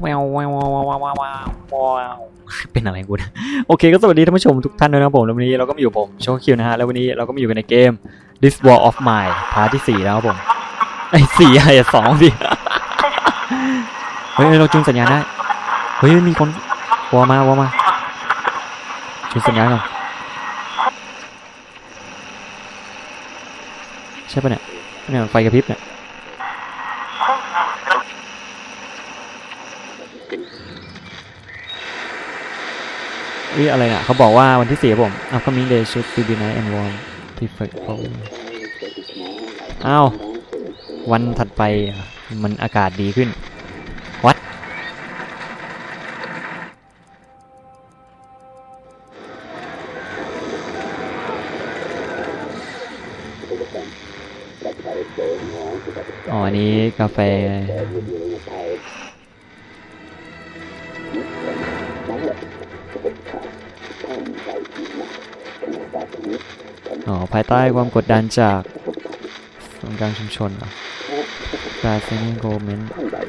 แววแววแววแววแววแววเป็นอะไรกูนะโอเคก็สวัสดีท่านผู้ชมทุกท่านด้วยนะผมแล้ววันนี้เราก็มาอยู่ผมโชคคิวนะฮะแล้ววันนี้เราก็มาอยู่กันในเกม This War of Mine พาร์ทที่สี่แล้วครับผมไอ้สี่ไอะสองสิเฮ้ยเราจูนสัญญาณได้เฮ้ยมีคนวอมาวอมาจูนสัญญาณก่อนใช่ปะเนี่ยเนี่ยไฟกระพริบเนี่ย เฮ้ยอะไรเนี่ยเขาบอกว่าวันที่สี่ผม upcoming day should be night and warm perfect for อ้าววันถัดไปมันอากาศดีขึ้น What อ๋อ อันนี้กาแฟ ภายใต้ความกดดันจากส่วนกลางชุมชนเหรอกาเซนิโกเมน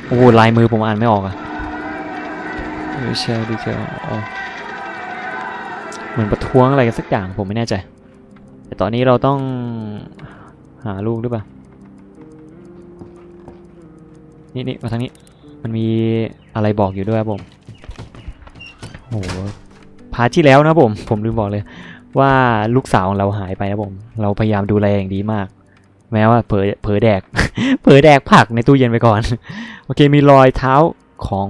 โอ้ลายมือผมอ่านไม่ออกอะไม่ใช่ดีเทลอ๋อเหมือนประท้วงอะไรกันสักอย่างผมไม่แน่ใจ แต่ตอนนี้เราต้องหาลูกหรือเปล่า นี่นี่มาทางนี้ มันมีอะไรบอกอยู่ด้วยครับผมโอ้โหพาร์ทที่แล้วนะผม ผมลืมบอกเลย ว่าลูกสาวของเราหายไปนะผม เราพยายามดูแลอย่างดีมาก แม้ว่าเผลอเผลอแดก เผลอแดกผักในตู้เย็นไปก่อน โอเค มีรอยเท้าของ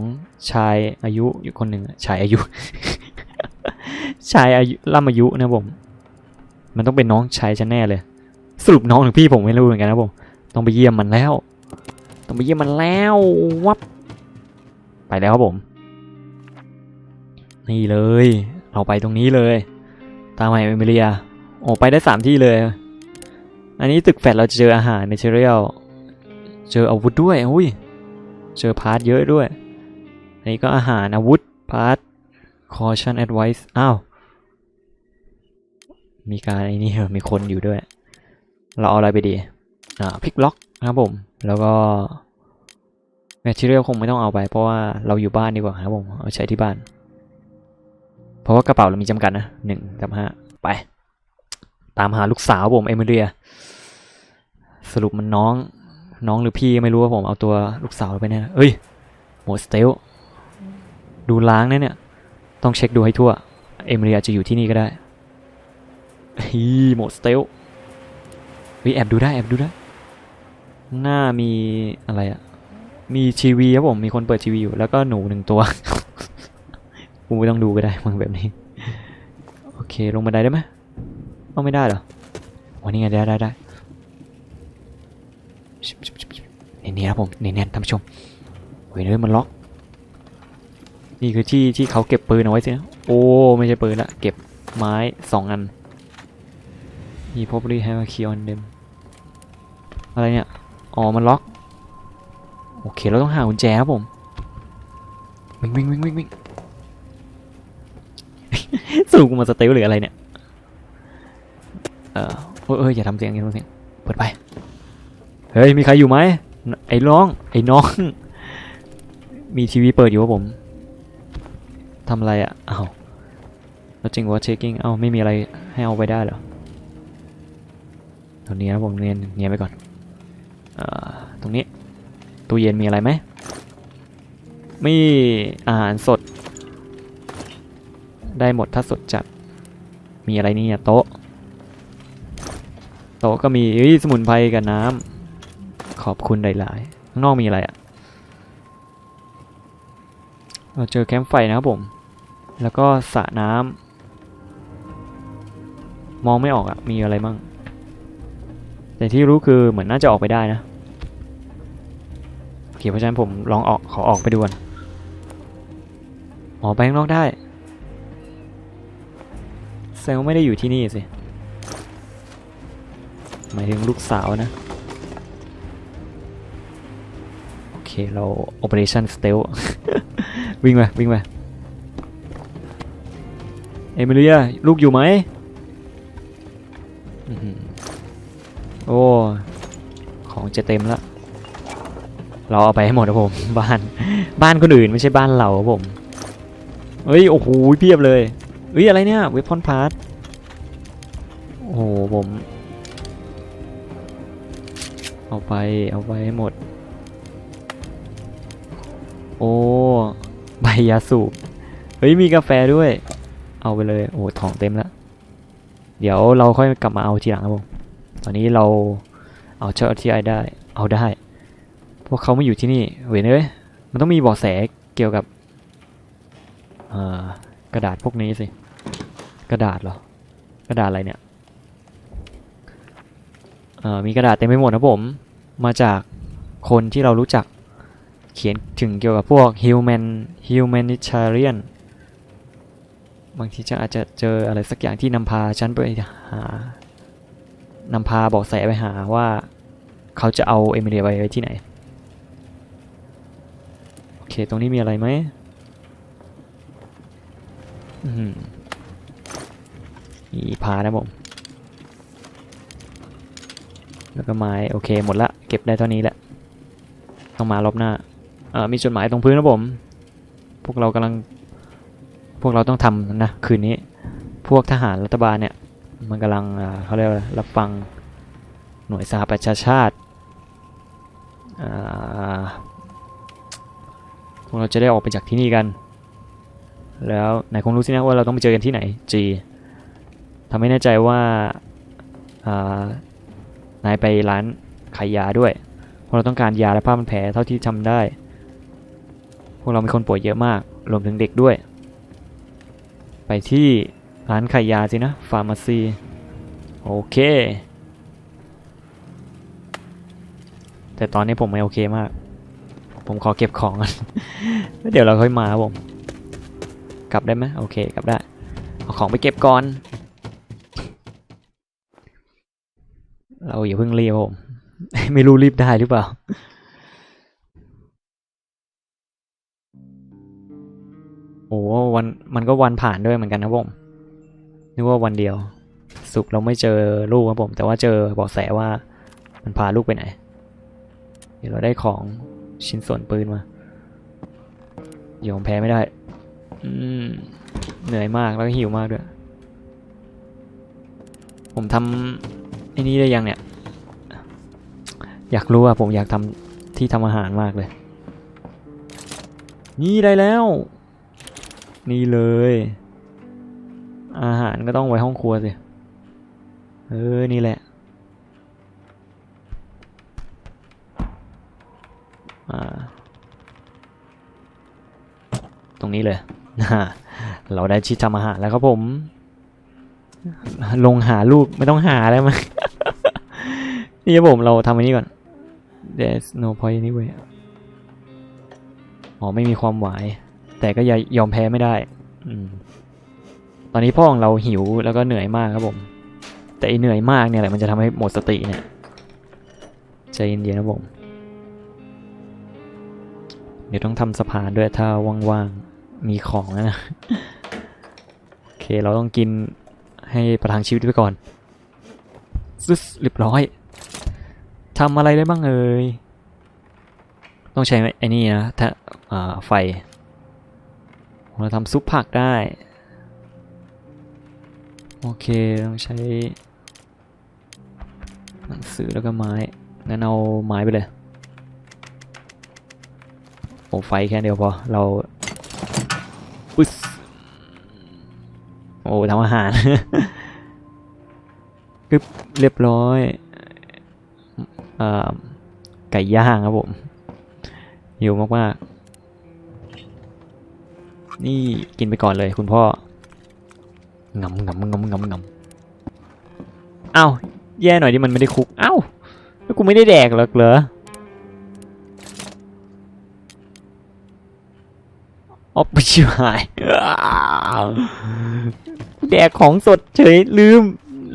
ชายอายุอยู่คนหนึ่งชายอายุ ชายอายุล่ำอายุนะผม มันต้องเป็นน้องชายฉันแน่เลย สรุปน้องหรือพี่ผมไม่รู้เหมือนกันนะผม ต้องไปเยี่ยมมันแล้ว ต้องไปเยี่ยมมันแล้ววับ ไปแล้วครับผม นี่เลย เราไปตรงนี้เลย ตามไปเอมิเลีย โอ้ไปได้สามที่เลย อันนี้ตึกแฟดเราจะเจออาหาร material เจออาวุธด้วยอุ้ย เจอพาร์ทเยอะด้วย อันนี้ก็อาหารอาวุธพาร์ท caution advice อ้าว มีการไอ้นี่เหรอมีคนอยู่ด้วย เราเอาอะไรไปดี อ่าพิกล็อกนะครับผม แล้วก็ material คงไม่ต้องเอาไปเพราะว่าเราอยู่บ้านดีกว่าครับผม เอาใช้ที่บ้าน เพราะว่ากระเป๋าเรามีจำกัดนะหนึ่งกับห้าไป ตามหาลูกสาวผมเอมิเลีย สรุปมันน้อง น้องหรือพี่ไม่รู้ว่าผมเอาตัวลูกสาวไปเนี่ยเอ้ยโหมดสเตลดูล้างนะเนี่ย ต้องเช็คดูให้ทั่ว เอมิเลียจะอยู่ที่นี่ก็ได้ฮีโหมดสเตลเฮ้ยแอบดูได้แอบดูได้ หน้ามีอะไรอะมีทีวีครับผมมีคนเปิดทีวีอยู่แล้วก็หนูหนึ่งตัว กูไม่ต้องดูก็ได้มึงแบบนี้ โอเคลงบันไดได้ไหมเอาไม่ได้เหรอวันนี้ไงได้ได้ได้เนียนๆครับผมเนียนๆท่านผู้ชมเฮ้ยเฮ้ยมันล็อก นี่คือที่ที่เขาเก็บปืนเอาไว้สินะโอ้ไม่ใช่ปืนละเก็บไม้สองอันมี probably have a key on them อะไรเนี่ยอ๋อมันล็อก โอเคเราต้องหากุญแจครับผมวิ่งวิ่งวิ่งวิ่งวิ่ง สู้กูมาสเตลหรืออะไรเนี่ย เออเอออย่าทำเสียงอย่าทำเสียง เปิดไป เฮ้ย มีใครอยู่ไหม ไอ้น้อง ไอ้น้อง มีทีวีเปิดอยู่ครับผม ทำอะไรอะอ้าวแล้วจริงว่าเช็คกิ้งเอ้าไม่มีอะไรให้เอาไปได้เหรอตรงนี้นะผมเนียนเนียนไปก่อนเอ่อตรงนี้ตู้เย็นมีอะไรไหมมีอาหารสด ได้หมดถ้าสดจัด มีอะไรนี่อะโต๊ะ โต๊ะก็มีสมุนไพรกับน้ำ ขอบคุณหลายๆ ข้างนอกมีอะไรอะ่ะ เราเจอแคมป์ไฟนะครับผม แล้วก็สระน้ำ มองไม่ออกอะ่ะ มีอะไรมั่ง แต่ที่รู้คือเหมือนน่าจะออกไปได้นะโอเคเพราะฉะนั้นผมลองออกขอออกไปดูก่อนอ๋อไปข้างนอกได้ แสดงไม่ได้อยู่ที่นี่สิ หมายถึงลูกสาวนะ โอเค เรา Operation Stealth วิ่งไปวิ่งไปเอมิเลีย ลูกอยู่ไหม โอ้ ของจะเต็มแล้วเราเอาไปให้หมดครับผม บ้าน บ้านคนอื่นไม่ใช่บ้านเราครับผม เฮ้ย โอ้โหเพียบเลย เฮ้ยอะไรเนี่ยเวพอนพาร์ทโอ้โหผม เอาไปเอาไปให้หมด โอ้ใบยาสูบ เฮ้ยมีกาแฟด้วย เอาไปเลยโอ้ทองเต็มแล้ว เดี๋ยวเราค่อยกลับมาเอาทีหลังครับผมตอนนี้เราเอาเจ้าที่ไอได้เอาได้ พวกเขาไม่อยู่ที่นี่เว้ยเอ้ยมันต้องมีบาะแสเกี่ยวกับกระดาษพวกนี้สิ กระดาษเหรอ กระดาษอะไรเนี่ยมีกระดาษเต็มไปหมดนะผม มาจากคนที่เรารู้จักเขียนถึงเกี่ยวกับพวก human humanitarian บางทีจะอาจจะเจออะไรสักอย่างที่นำพาฉันไปหานำพาบอกแสไปหาว่าเขาจะเอาเอมิเลียไปไว้ที่ไหน โอเค ตรงนี้มีอะไรไหมอืม มีพานะผม แล้วก็ไม้โอเคหมดละเก็บได้เท่านี้แหละ ต้องมารอบหน้าเอ่อมีจดหมายตรงพื้นนะผม พวกเรากำลัง พวกเราต้องทำนะคืนนี้ พวกทหารรัฐบาลเนี่ย มันกำลังเขาเรียกว่ารับฟังหน่วยสหประชาชาติพวกเราจะได้ออกไปจากที่นี่กัน แล้วไหนคงรู้สินะว่าเราต้องไปเจอกันที่ไหนจี ทำให้แน่ใจว่านายไปร้านขายยาด้วย เพราะเราต้องการยาและผ้าพันแผลเท่าที่ทำได้ พวกเรามีคนป่วยเยอะมาก รวมถึงเด็กด้วย ไปที่ร้านขายยาสินะ ฟาร์มาซี โอเค แต่ตอนนี้ผมไม่โอเคมาก ผมขอเก็บของก่อนเดี๋ยวเราค่อยมาครับผม กลับได้ไหมโอเค กลับได้ เอาของไปเก็บก่อน เราอย่าเพิ่งรีบครับผมไม่รู้รีบได้หรือเปล่า โอ้วันมันก็วันผ่านด้วยเหมือนกันนะผมนึกว่าวันเดียว สุกเราไม่เจอลูกครับผม แต่ว่าเจอบอกแสว่า มันพาลูกไปไหน เดี๋ยวเราได้ของชิ้นส่วนปืนมายอมแพ้ไม่ได้ อืม เหนื่อยมากแล้วก็หิวมากด้วย ผมทำ ไอ้นี้ได้ยังเนี่ย อยากรู้อะผมอยากทำที่ทำอาหารมากเลย นี่ได้แล้ว นี่เลย อาหารก็ต้องไว้ห้องครัวสิ เออ นี่แหละ อ่า ตรงนี้เลย เราได้ชิดทำอาหารแล้วครับผมลงหาลูกไม่ต้องหาแล้วมั้ง นี่ครับผมเราทำอันนี้ก่อน There's no point anyway อ๋อไม่มีความหมาย แต่ก็อย่ายอมแพ้ไม่ได้อตอนนี้พ่อของเราหิวแล้วก็เหนื่อยมากครับผม แต่ไอเหนื่อยมากเนี่ยแหละมันจะทำให้หมดสติเนี่ยใจเย็นๆนะผม เดี๋ยวต้องทำสะพานด้วยถ้าว่างๆ มีของนะ โอเคเราต้องกินให้ประทังชีวิตไปก่อนซึสเรียบร้อย ทำอะไรได้บ้างเอ่ย ต้องใช้ไอ้นี่นะถ้าอ่าไฟ เราทำซุปผักได้ โอเค ต้องใช้หนังสือแล้วก็ไม้ งั้นเอาไม้ไปเลยโอ้ไฟแค่เดียวพอ เราปึ๊สโอ้ทำอาหารกึบเรียบร้อย ไก่ย่างครับผมหิวมากๆ นี่กินไปก่อนเลยคุณพ่องำงำงำงำงำเอ้าแย่หน่อยที่มันไม่ได้คุก เอ้าแล้วกูไม่ได้แดกหรอกเหรอออฟไปชิบหายแดกของสดเฉยลืม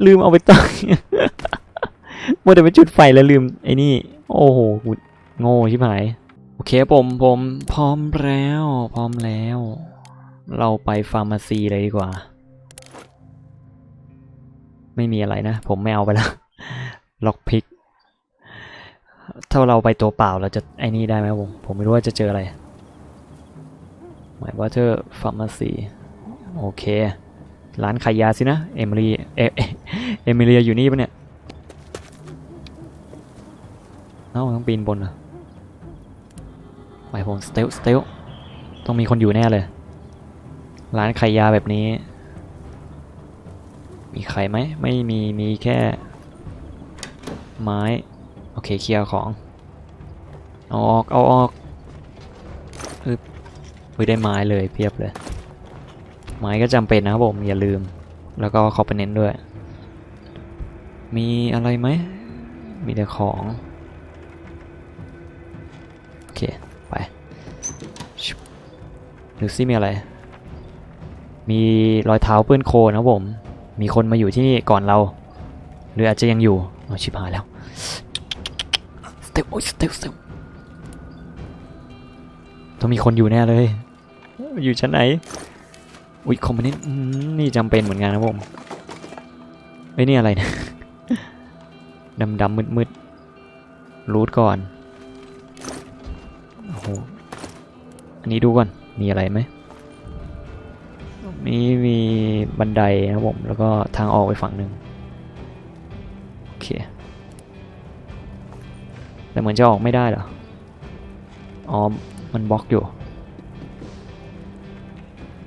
ลืมเอาไปตั้ง มัวแต่ไปจุดไฟแล้วลืมไอ้นี่ โอ้โหโง่ชิบหาย โอเคผมผมพร้อมแล้ว พร้อมแล้ว เราไปฟาร์มาซีเลยดีกว่า ไม่มีอะไรนะ ผมไม่เอาไปล้วล็อกพิก ถ้าเราไปตัวเปล่าเราจะไอ้นี่ได้ไหมผมผมไม่รู้ว่าจะเจออะไรหมายว่าเธอฟาร์มาซีโอเค ร้านขายยาสินะ เอมิลีเอเอเอมิเลียอยู่นี่ปะเนี่ย เอ้าต้องปีนบนเหรอไปผมสเตลสเตลต้องมีคนอยู่แน่เลย ร้านขายยาแบบนี้ มีใครไหมไม่มีมีแค่ ไม้ โอเคเคลียร์ของ เอาออกเอาออกอึบอุ๊ยได้ไม้เลยเพียบเลย ไม้ก็จำเป็นนะครับผมอย่าลืม แล้วก็คอมโพเนนต์ด้วย มีอะไรไหมมีแต่ของ เคไปดูซิมีอะไร มีรอยเท้าเปื้อนโคลนะผม มีคนมาอยู่ที่นี่ก่อนเรา หรืออาจจะยังอยู่อ๋อชิบหายแล้วสเตลโอ้ยสเตลสเตลต้องมีคนอยู่แน่เลย อยู่ชั้นไหน อุ้ยคอมเมนต์นี่จำเป็นเหมือนกันนะผมเอ้นี่อะไรนี่ยดำดำมืดมืดรูทก่อน โหอันนี้ดูก่อน มีอะไรไหมมีมีบันไดนะครับผม แล้วก็ทางออกไปฝั่งหนึ่งโอเค แต่เหมือนจะออกไม่ได้เหรอ อ๋อ มันบล็อกอยู่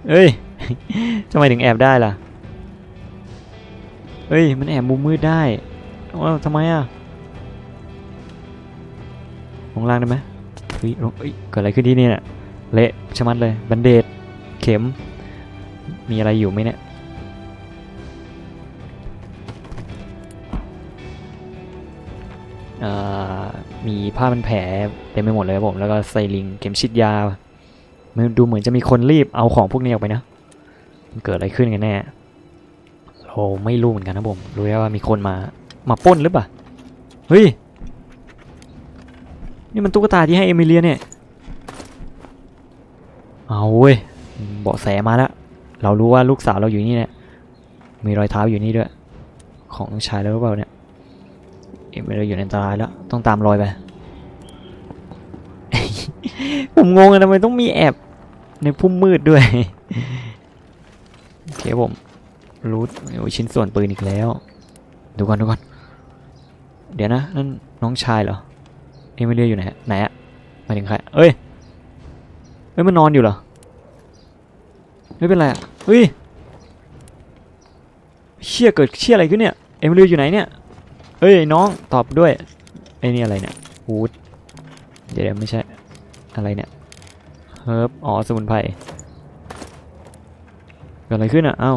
เอ้ย ทำไมถึงแอบได้ล่ะ เฮ้ย มันแอบมุมมืดได้ว้าทำไมอะลงล่างได้ไหม ฮ้ยเฮ้ยเกิดอะไรขึ้นที่นี่เนี่ยเละชะมัดเลยบันเดดเข็ม มีอะไรอยู่ไหมเนี่ยอ่อมีผ้ามันแผลเต็มไปหมดเลยครับผม แล้วก็ไซลิงเข็มฉีดยาดูเหมือนจะมีคนรีบเอาของพวกนี้ออกไปนะ มันเกิดอะไรขึ้นกันแน่เราไม่รู้เหมือนกันนะผม รู้แค่ว่ามีคนมา มาป้นหรือเปล่า เฮ้ย นี่มันตุ๊กตาที่ให้เอมิเลียเนี่ย เอาเว้ยเบาะแสมาแล้ว เรารู้ว่าลูกสาวเราอยู่นี่เนี่ย มีรอยเท้าอยู่นี่ด้วย ของลูกชายแล้วหรือเปล่าเนี่ย เอ็มเราอยู่ในอันตรายแล้ว ต้องตามรอยไป ผมงงอะทำไมต้องมีแอบในพุ่มมืดด้วย โอเคผมรูทโอ้ยชิ้นส่วนปืนอีกแล้ว ดูก่อนดูก่อน เดี๋ยวนะ นั่นน้องชายเหรอ เอมิเลียอยู่ไหนฮะไหนอะหมายถึงใครเอ้ยเอ้ยมันนอนอยู่เหรอไม่เป็นไรอะเฮ้ยเชี่ยเกิดเชี่ยอะไรขึ้นเนี่ยเอ็มิลีอยู่ไหนเนี่ยเฮ้ยน้องตอบด้วยไอ้นี่อะไรเนี่ยวูดเดี๋ยวไม่ใช่อะไรเนี่ยเฮิร์บอ๋อสมุนไพรเกิดอะไรขึ้นอะเอ้า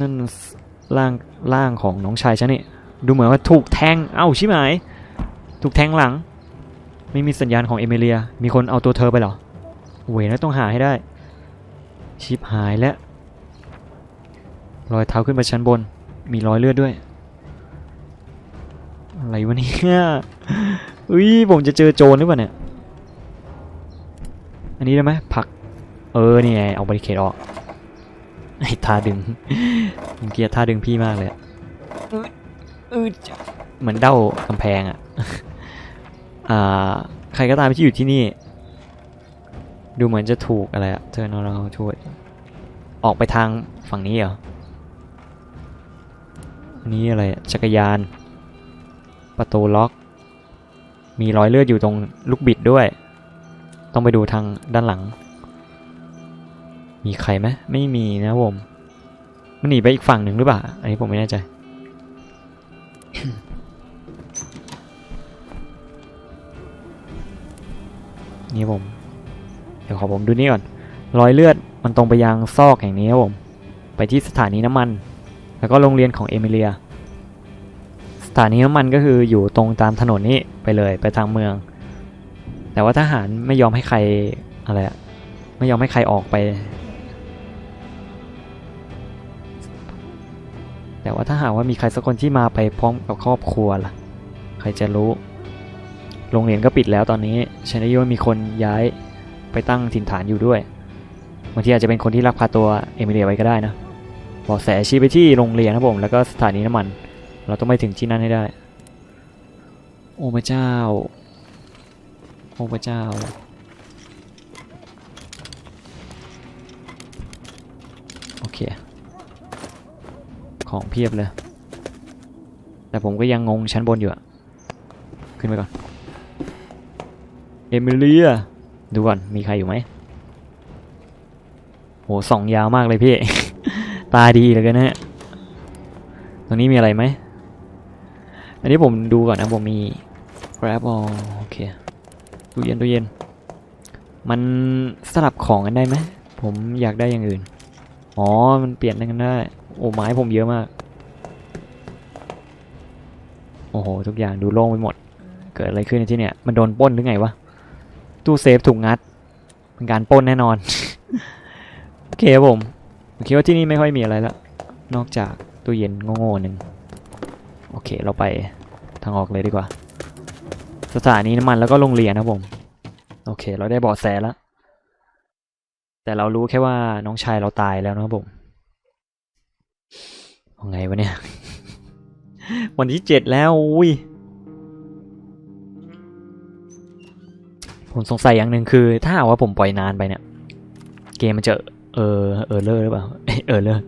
นั่นร่างร่างของน้องชายฉันนี่ดูเหมือนว่าถูกแทงเอ้าชิบหาย ถูกแทงหลัง ไม่มีสัญญาณของเอมิเลีย มีคนเอาตัวเธอไปเหรอเวยแล้วต้องหาให้ได้ ชิบหายแล้วรอยเท้าขึ้นไปชั้นบน มีรอยเลือดด้วย อะไรวะเนี่ยอุ้ยผมจะเจอโจรหรือเปล่าเนี่ย อันนี้ได้ไหมผลัก เออนี่ไงเอาบริเคดออกไอ้ท่าดึงผมเกลียดท่าดึงพี่มากเลยอะเออเหมือนเด้ากำแพงอะอ่า ใครก็ตามที่อยู่ที่นี่ ดูเหมือนจะถูกอะไรอะเธอเราเราช่วยออกไปทางฝั่งนี้เหรอนนี้อะไรจักรยาน ประตูล็อก มีรอยเลือดอยู่ตรงลูกบิดด้วย ต้องไปดูทางด้านหลัง มีใครไหมไม่มีนะผมมันหนีไปอีกฝั่งหนึ่งหรือเปล่า อันนี้ผมไม่แน่ใจ นี่ผม เดี๋ยวขอผมดูนี่ก่อน รอยเลือดมันตรงไปยังซอกแห่งนี้ครับผม ไปที่สถานีน้ำมัน แล้วก็โรงเรียนของเอมิเลีย สถานีน้ำมันก็คืออยู่ตรงตามถนนนี้ไปเลยไปทางเมือง แต่ว่าทหารไม่ยอมให้ใครอะไรอะไม่ยอมให้ใครออกไป แต่ว่าถ้าหากว่ามีใครสักคนที่มาไปพร้อมกับครอบครัวล่ะ ใครจะรู้ โรงเรียนก็ปิดแล้วตอนนี้ฉันได้ยินว่ามีคนย้ายไปตั้งถิ่นฐานอยู่ด้วยบางทีอาจจะเป็นคนที่ลักพาตัวเอมิเลียไว้ก็ได้นะบอกแสชี้ไปที่โรงเรียนนะครับผมแล้วก็สถานีน้ำมัน เราต้องไปถึงที่นั่นให้ได้ โอ้พระเจ้า โอ้พระเจ้าโอเค ของเพียบเลย แต่ผมก็ยังงงชั้นบนอยู่อะขึ้นไปก่อน เอมิเลีย ดูก่อน มีใครอยู่ไหมโหส่องยาวมากเลยพี่ ตาดีเหลยกันนะฮะตรงนี้มีอะไรไหม อันนี้ผมดูก่อนนะ ผมมี grab all โอเคตู้เย็นตู้เย็น มันสลับของกันได้ไหม ผมอยากได้อย่างอื่น อ๋อ มันเปลี่ยนกันได้ โอ้ไม้ผมเยอะมาก โอ้โห ทุกอย่างดูโล่งไปหมด เกิดอะไรขึ้นที่เนี่ย มันโดนป้นหรือไงวะ ตู้เซฟถูกงัด เป็นการป้นแน่นอน โอเคครับผมผมคิดว่าที่นี่ไม่ค่อยมีอะไรละนอกจากตู้เย็นโง่ๆหนึ่งโอเคเราไปทางออกเลยดีกว่า สถานีน้ำมันแล้วก็โรงเรียนนะผม โอเค เราได้เบาะแสแล้ว แต่เรารู้แค่ว่าน้องชายเราตายแล้วนะครับผมเอาไงวะเนี่ย วันที่เจ็ดแล้ว อุ้ย ผมสงสัยอย่างหนึ่งคือ ถ้าหากว่าผมปล่อยนานไปเนี่ย เกมมันจะเออเออเลอร์หรือเปล่าเออเลอร์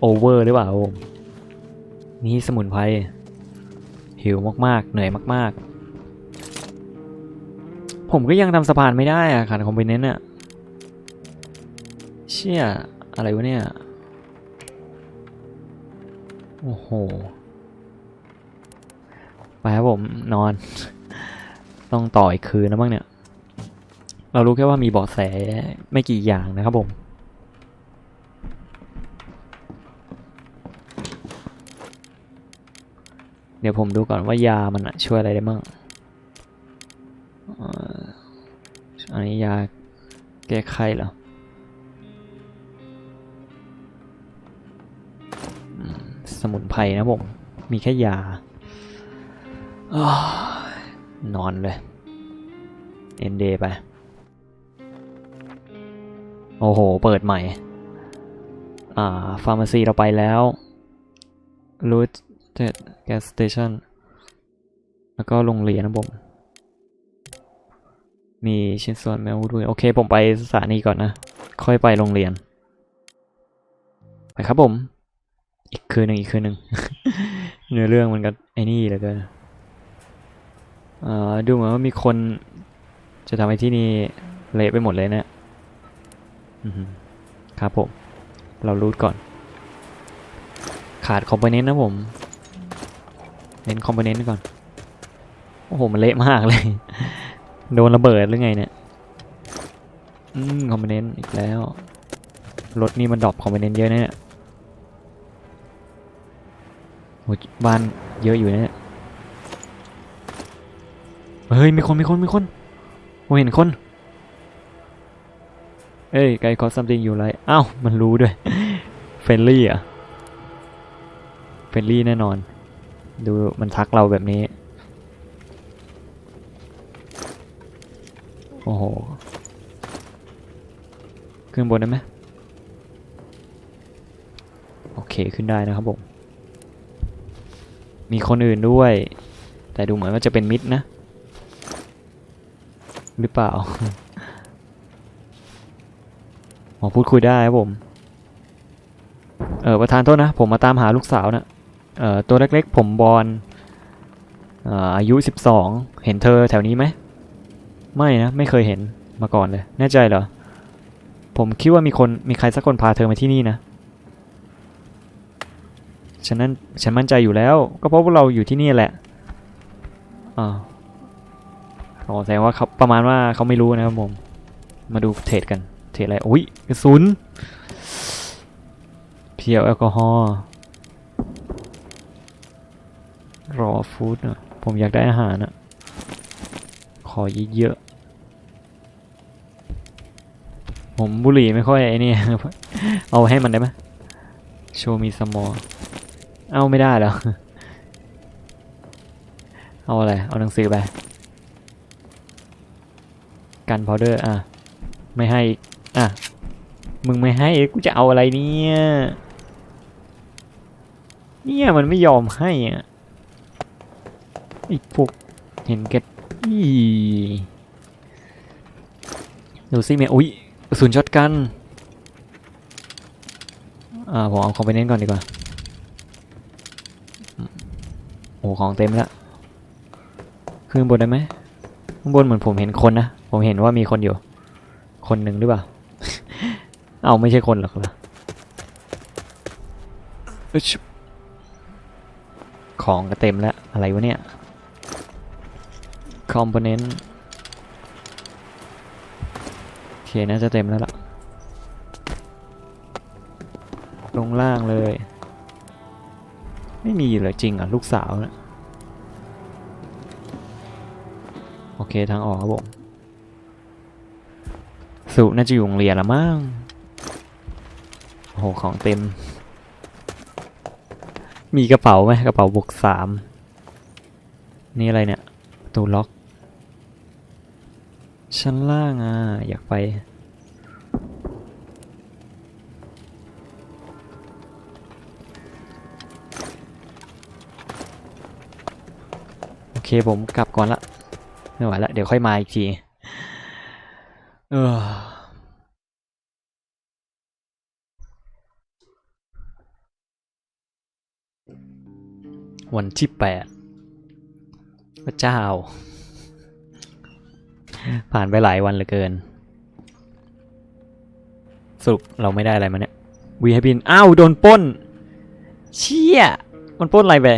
โอเวอร์หรือเปล่าผมนี่สมุนไพรหิวมากๆ เหนื่อยมาก ๆ ผมก็ยังทำสะพานไม่ได้อะขาดคอมโพเนนต์อะเชี่ยอะไรวะเนี่ย โอ้โห ไปครับผมนอน ต้องต่ออีกคืนนะบ้างเนี่ย เรารู้แค่ว่ามีเบาะแสไม่กี่อย่างนะครับผมเดี๋ยวผมดูก่อนว่ายามันช่วยอะไรได้บ้างอันนี้ยาแก้ไขเหรอ สมุนไพรนะผม มีแค่ยาา นอนเลย เอ็นเดไป โอ้โห เปิดใหม่ อ่า ฟาร์มาซีเราไปแล้วรูทเจ็ดแกสสเตชันแล้วก็โรงเรียนนะผม มีชิ้นส่วนแมวด้วย โอเค ผมไปสถานีก่อนนะ ค่อยไปโรงเรียน ไปครับผม อีกคืนหนึ่งอีกคืนหนึ่ง เนื้อเรื่องมันก็ไอ้นี่เหลือเกิน ดูเหมือนว่ามีคนจะทำให้ที่นี่เละไปหมดเลยเนะี่ยครับผม เรารูทก่อน ขาดคอมโพเนนต์นะผม เน้นคอมโพเนนต์ก่อน โอ้โห มันเละมากเลย โดนระเบิดหรือไงเนี่ย อืม คอมโพเนนต์อีกแล้ว รถนี่มันดรอปคอมโพเนนต์เยอะนะเนี่ยบ้านเยอะอยู่นะเนี่ย เฮ้ย มีคน มีคน มีคนผมเห็นคน เอ้ยไกด์คอสซัมติงอยู่ไรอ้าวมันรู้ด้วย เฟรนลี่อะ เฟรนลี่แน่นอน ดูมันทักเราแบบนี้ โอ้โห ขึ้นบนได้ไหมโอเคขึ้นได้นะครับผม มีคนอื่นด้วย แต่ดูเหมือนว่าจะเป็นมิดนะ หรือเปล่าอ๋อพูดคุยได้ครับผม เออประธานโทษนะ ผมมาตามหาลูกสาวนะเอ่อตัวเล็กๆ ผมบอลเอ่ออายุสิบสองเห็นเธอแถวนี้ไหม ไม่นะ ไม่เคยเห็นมาก่อนเลย แน่ใจเหรอ ผมคิดว่ามีคนมีใครสักคนพาเธอมาที่นี่นะฉะนั้นฉันมั่นใจอยู่แล้ว ก็เพราะว่าเราอยู่ที่นี่แหละ อ่า อ๋อแสดงว่าเขาประมาณว่าเขาไม่รู้นะครับผม มาดูเทรดกัน เทรดอะไรอุ้ยกระสุนเพียวแอลกอฮอล์รอฟู้ดอะผมอยากได้อาหารอะขอเยอะๆผมบุหรี่ไม่ค่อยไอ้นี่ เอาให้มันได้ไหมโชว์มีสมอเอาไม่ได้แล้ว เอาอะไร เอาหนังสือไป กันพาวเดอร์อะไม่ให้อะมึงไม่ให้กูจะเอาอะไรเนี่ยเนี่ยมันไม่ยอมให้อะไอ้พวกเห็นแกอีดูซิเมียอุ้ยกระสุนช็อตกันอ่าผมเอาคอมไปเน้นก่อนดีกว่าโอ้ของเต็มแล้วขึ้นบนได้ไหมข้างบนเหมือนผมเห็นคนนะ ผมเห็นว่ามีคนอยู่ คนหนึ่งหรือเปล่า เอาไม่ใช่คนหรอกเหรออึ๊ชของก็เต็มแล้ว อะไรวะเนี่ย คอมโพเนนต์โอเคน่าจะเต็มแล้วล่ะ ลงล่างเลย ไม่มีเหรอจริงอะ ลูกสาวนะโอเค ทางออกครับผม สุน่าจะอยู่โรงเรียนละมั้งโอ้โหของเต็ม มีกระเป๋าไหมกระเป๋าบวกสามนี่อะไรเนี่ยประตูล็อก ชั้นล่างอะอยากไปโอเคผมกลับก่อนละ ไม่ไหวละ เดี๋ยวค่อยมาอีกที เออวันที่แปดพระเจ้า ผ่านไปหลายวันเหลือเกิน สรุปเราไม่ได้อะไรมาเนี่ยวีให้บินอ้าวโดนป้น เชี่ย มันป้นอะไรไป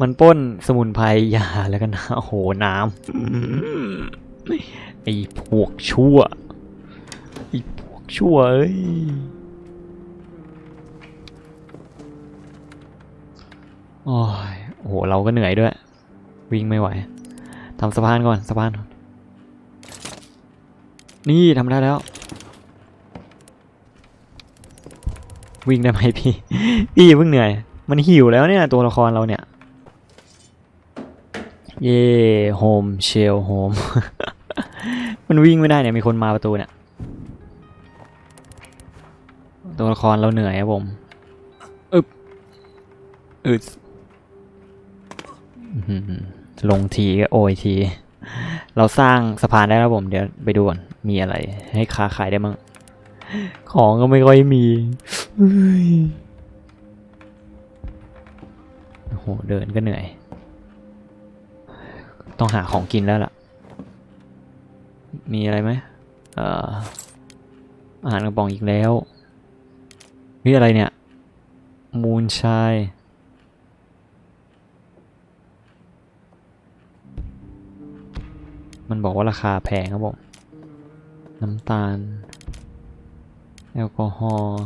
มันป้นสมุนไพรยาแล้วก็น้ำโอ้โหน้ำ ไอ้พวกชั่ว ไอ้พวกชั่วเอ้ยโอ้ยโอ้โห เราก็เหนื่อยด้วย วิ่งไม่ไหวทำสะพานก่อนสะพานนี่ทำได้แล้ว วิ่งได้ไหมพี่ พี่เพิ่งเหนื่อย มันหิวแล้วเนี่ยตัวละครเราเนี่ย เย่โฮมเชลโฮม มันวิ่งไม่ได้เนี่ยมีคนมาประตูเนี่ยตัวละครเราเหนื่อยครับผมอึบอึดลงทีก็โอยที เราสร้างสะพานได้แล้วผม เดี๋ยวไปดูก่อน มีอะไร ให้ค้าขายได้มั้งของก็ไม่ค่อยมีโอ้โห เดินก็เหนื่อย ต้องหาของกินแล้วล่ะ มีอะไรไหมเอ่ออาหารกระป๋องอีกแล้วนี่อะไรเนี่ย มูนชาย มันบอกว่าราคาแพงครับผม น้ำตาล แอลกอฮอล์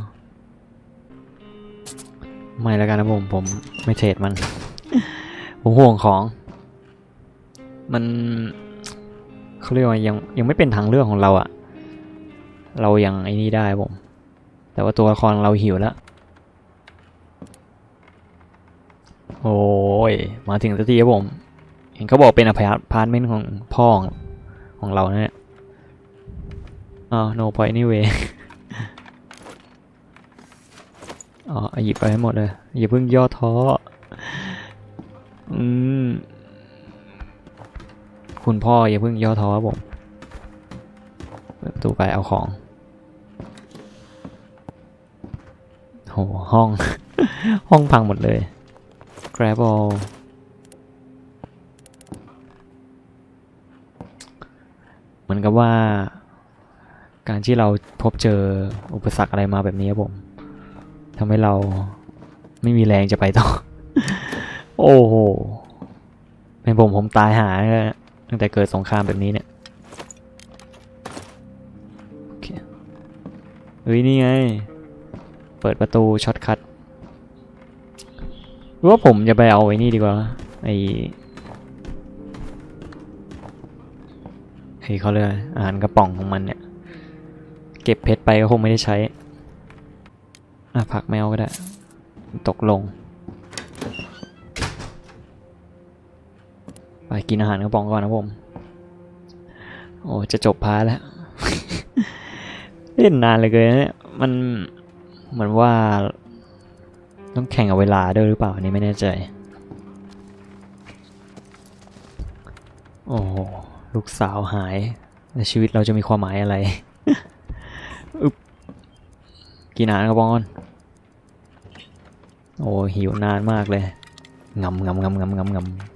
ไม่แล้วกันนะผม ผมไม่เทรดมัน ผมห่วงของ มัน เขาเรียกว่ายังยังไม่เป็นทางเลือกของเราอะเรายังไอ้นี่ได้ผมแต่ว่าตัวละครเราหิวแล้วโอ้ยมาถึงสักทีครับผม เห็นเขาบอกเป็นอพาร์ตพาร์ตเมนต์ของพ่อของของเราเนี่ยอ๋อ no point anyway อ๋อหยิบไปให้หมดเลย อย่าเพิ่งย่อท้อ อืม คุณพ่ออย่าเพิ่งย่อท้อครับผมเปิดประตูไปเอาของโหห้อง ห้องพังหมดเลย grab all เหมือนกับว่า การที่เราพบเจออุปสรรคอะไรมาแบบนี้ครับผมทำให้เราไม่มีแรงจะไปต่อ โอ้โหเป็นผมผมตายหาเนี่ย ตั้งแต่เกิดสงครามแบบนี้เนี่ยโอเคเฮ้ยนี่ไง เปิดประตูช็อตคัทหรือว่าผมจะไปเอาไอ้นี่ดีกว่าไอไอเขาเรียอะไรอาหารกระป๋องของมันเนี่ย เก็บเพชรไปก็คงไม่ได้ใช้อะผักแมวก็ได้ ตกลง กินอาหารกระป๋องก่อนนะผม โอ้จะจบพาร์แล้ว เล่นนานเลยเกินเนี่ยมันเหมือนว่า ต้องแข่งกับเวลาด้วยหรือเปล่าอันนี้ไม่แน่ใจ โอ้ลูกสาวหายในชีวิตเราจะมีความหมายอะไรอึบกี่นานครับบอลโอ้หิวนานมากเลยงำงำงำงำงำงำ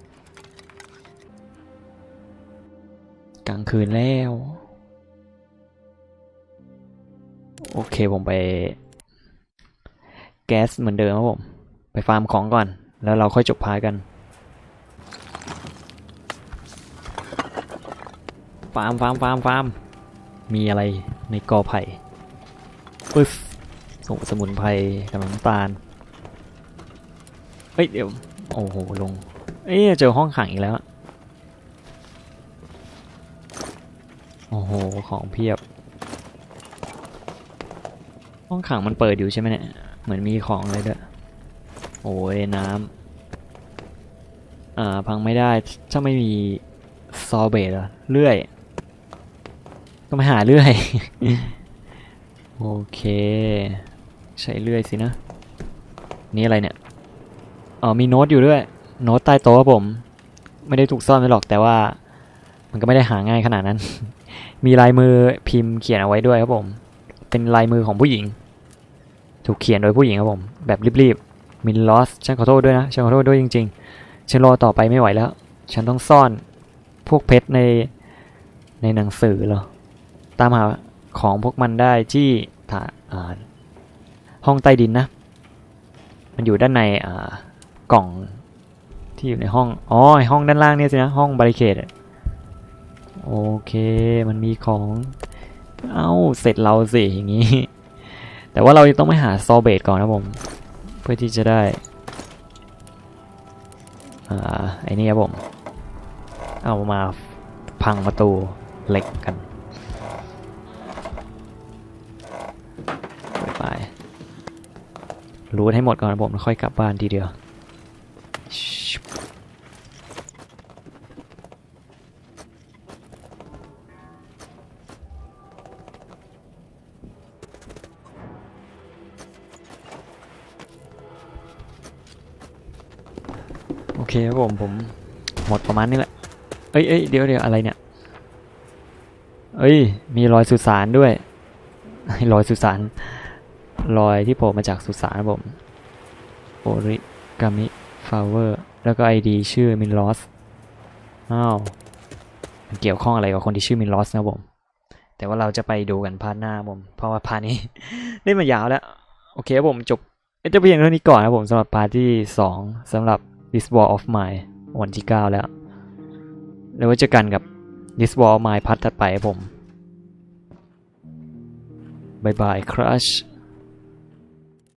กลางคืนแล้ว โอเคผมไป แก๊สเหมือนเดิมครับผม ไปฟาร์มของก่อน แล้วเราค่อยจบพายกัน ฟาร์มฟาร์มฟาร์มฟาร์มมีอะไรในกอไผ่ปึ๊บส่งสมุนไพรกับน้ำตาลเอ้ยเดี๋ยว โอ้โหลง เอ้ยเจอห้องขังอีกแล้ว ของเพียบ ห้องขังมันเปิดอยู่ใช่ไหมเนี่ย เหมือนมีของอะไรด้วย โอ้ยน้ำอ่าพังไม่ได้ ถ้าไม่มีซอเบตเหรอเลื่อย ก็มาหาเลื่อย โอเค ใช้เลื่อยสินะ นี่อะไรเนี่ย อ๋อมีโน้ตอยู่ด้วย โน้ตใต้โต๊ะผม ไม่ได้ถูกซ่อนไว้หรอกแต่ว่ามันก็ไม่ได้หาง่ายขนาดนั้น มีลายมือพิมพ์เขียนเอาไว้ด้วยครับผม เป็นลายมือของผู้หญิง ถูกเขียนโดยผู้หญิงครับผม แบบรีบๆมินลอสฉันขอโทษด้วยนะ ฉันขอโทษด้วยจริงๆ ฉันรอต่อไปไม่ไหวแล้ว ฉันต้องซ่อนพวกเพชรในในหนังสือเหรอ ตามหาของพวกมันได้ที่ถาอ่าห้องใต้ดินนะ มันอยู่ด้านในอ่ากล่องที่อยู่ในห้อง อ๋อ ห้องด้านล่างเนี่ยสินะ ห้องบริเคด โอเคมันมีของ เอ้าเสร็จเราสิอย่างนี้ แต่ว่าเราต้องไปหาซอเบตก่อนนะผม เพื่อที่จะได้ อ่าไอ้นี่ครับผม เอามาพังประตูเหล็กกันไปรูดให้หมดก่อนนะผมแล้วค่อยกลับบ้านทีเดียว เคครับผมผมหมดประมาณนี้แหละ เอ้ยเอ้ยเดี๋ยวเดี๋ยวอะไรเนี่ย เอ้ย มีรอยสุสานด้วย รอยสุสานรอยที่โผล่มาจากสุสานครับผมโอริกามิฟลาเวอร์แล้วก็ ID ชื่อมินลอสอ้าวมันเกี่ยวข้องอะไรกับคนที่ชื่อมินลอสนะผม แต่ว่าเราจะไปดูกันพาร์ทหน้าผม เพราะว่าพาร์ทนี้เล่นมายาวแล้ว โอเคครับผมจบจะเพียงเท่านี้ก่อนนะผมสำหรับพาร์ทที่สองสำหรับ This War of Mine วันที่ 9 แล้ว แล้วว้เจะกันกับ This War of Mine พัดถัดไปผมบายบายครัช